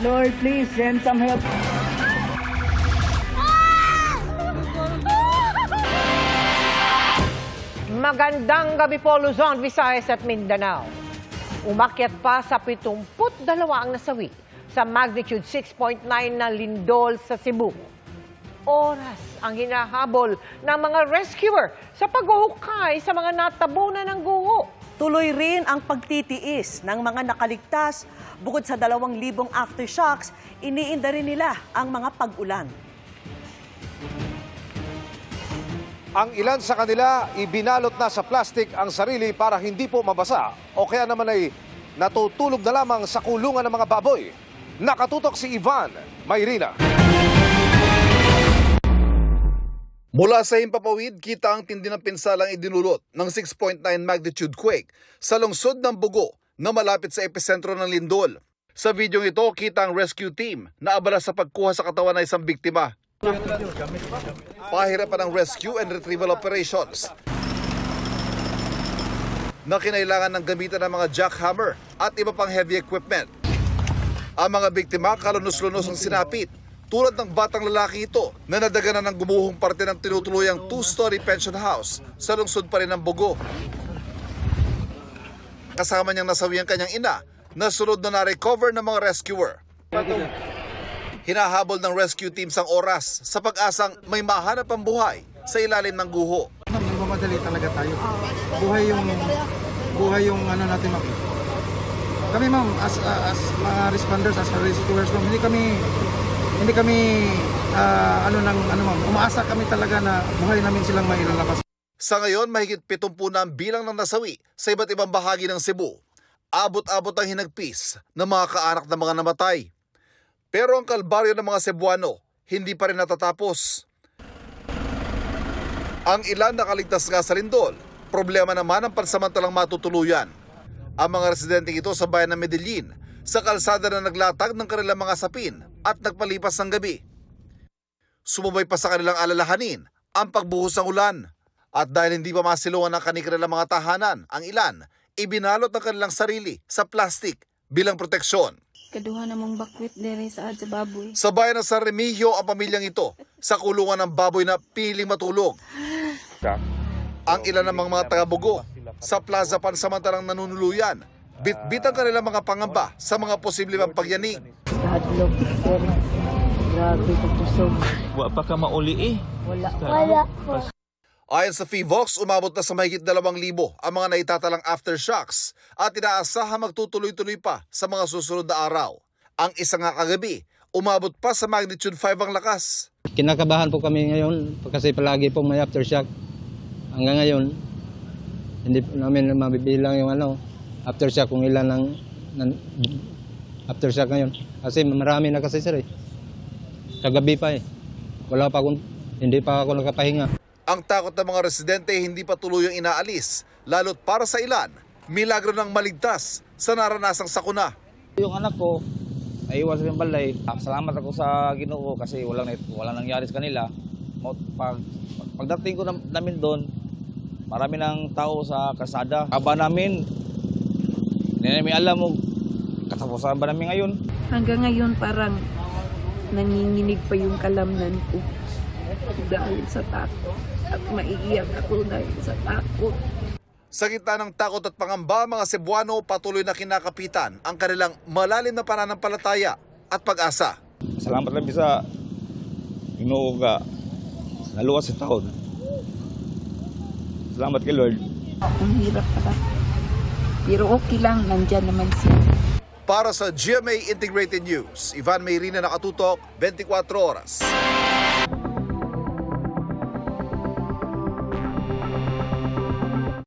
Lord, please send some help. Magandang gabi po Luzon, Visayas at Mindanao. Umakyat pa sa 72 ang nasawi sa magnitude 6.9 na lindol sa Cebu. Oras ang hinahabol ng mga rescuer sa paghuhukay sa mga natabunan ng guho. Tuloy rin ang pagtitiis ng mga nakaligtas. Bukod sa dalawang libong aftershocks, iniinda rin nila ang mga pag-ulan. Ang ilan sa kanila, ibinalot na sa plastic ang sarili para hindi po mabasa o kaya naman ay natutulog na lamang sa kulungan ng mga baboy. Nakatutok si Ivan Mayrina. Mula sa Himpapawid, kita ang tindi ng pinsalang idinulot ng 6.9 magnitude quake sa lungsod ng Bugo na malapit sa epicentro ng lindol. Sa videong ito, kita ang rescue team na abala sa pagkuha sa katawan ng isang biktima. Pahirapan ang rescue and retrieval operations na kinailangan ng gamitan ng mga jackhammer at iba pang heavy equipment. Ang mga biktima kalunos-lunos ang sinapit tulad ng batang lalaki ito na nadaganan ng gumuhong parte ng tinutuluyang two-story pension house sa lungsod pa rin ng Bugo. Kasama niyang nasawi ang kanyang ina na sunod na na-recover ng mga rescuer. Hinahabol ng rescue teams ang oras sa pag-asang may mahanap ang buhay sa ilalim ng guho. Nagmamadali talaga tayo. Buhay yung buhay yung ano natin ma'am. Kami ma'am as as mga responders as rescuers hindi kami hindi kami ah, ano nang ano ma'am, umaasa kami talaga na buhay namin silang mailalabas. Sa ngayon, mahigit 70 na ang bilang ng nasawi sa iba't ibang bahagi ng Cebu. Abot-abot ang hinagpis ng mga kaanak ng mga namatay. Pero ang kalbaryo ng mga Cebuano hindi pa rin natatapos. Ang ilan nakaligtas nga sa lindol, problema naman ang pansamantalang matutuluyan. Ang mga residente ito sa bayan ng Medellin sa kalsada na naglatag ng kanilang mga sapin at nagpalipas ng gabi. Sumubay pa sa kanilang alalahanin ang pagbuhos ng ulan. At dahil hindi pa masilungan ang kanilang mga tahanan, ang ilan, ibinalot ang kanilang sarili sa plastic bilang proteksyon. Kaduha namang bakwit dere sa sa baboy. Sa bayan ng San Remigio ang pamilyang ito sa kulungan ng baboy na piling matulog. Ang ilan namang mga taga-bugo sa plaza pansamantalang nanunuluyan, bit-bit ang kanilang mga pangamba sa mga posible pang pagyanig. Hadlok, sir. Grabe ko tusog. Wa pa ka mauli eh. Wala. Wala po. Ayon sa FIVOX, umabot na sa mahigit 2,000 ang mga naitatalang aftershocks at inaasahan magtutuloy-tuloy pa sa mga susunod na araw. Ang isang nga kagabi, umabot pa sa magnitude 5 ang lakas. Kinakabahan po kami ngayon kasi palagi pong may aftershock. Hanggang ngayon, hindi po namin mabibilang yung ano, aftershock kung ilan ng, ng aftershock ngayon. Kasi marami na kasi sir eh. Kagabi pa eh. Wala pa akong, hindi pa ako nakapahinga. Ang takot ng mga residente hindi pa tuluyang inaalis, lalo't para sa ilan, milagro ng maligtas sa naranasang sakuna. Yung anak ko, naiwan sa balay. Salamat ako sa ginoo kasi walang, walang nangyari sa kanila. Pag, pagdating ko nam- namin doon, marami ng tao sa kasada. Aba namin, hindi namin alam mo, katapusan ba namin ngayon? Hanggang ngayon parang nanginginig pa yung kalamnan ko dahil sa takot at maiiyak ako dahil sa takot. Sa gitna ng takot at pangamba, mga Cebuano patuloy na kinakapitan ang kanilang malalim na pananampalataya at pag-asa. Salamat lang sa ka naluwas sa taon. Salamat kay Lord. Ang hirap pala. Pero okay lang, nandyan naman siya. Para sa GMA Integrated News, Ivan Mayrina nakatutok, 24 oras.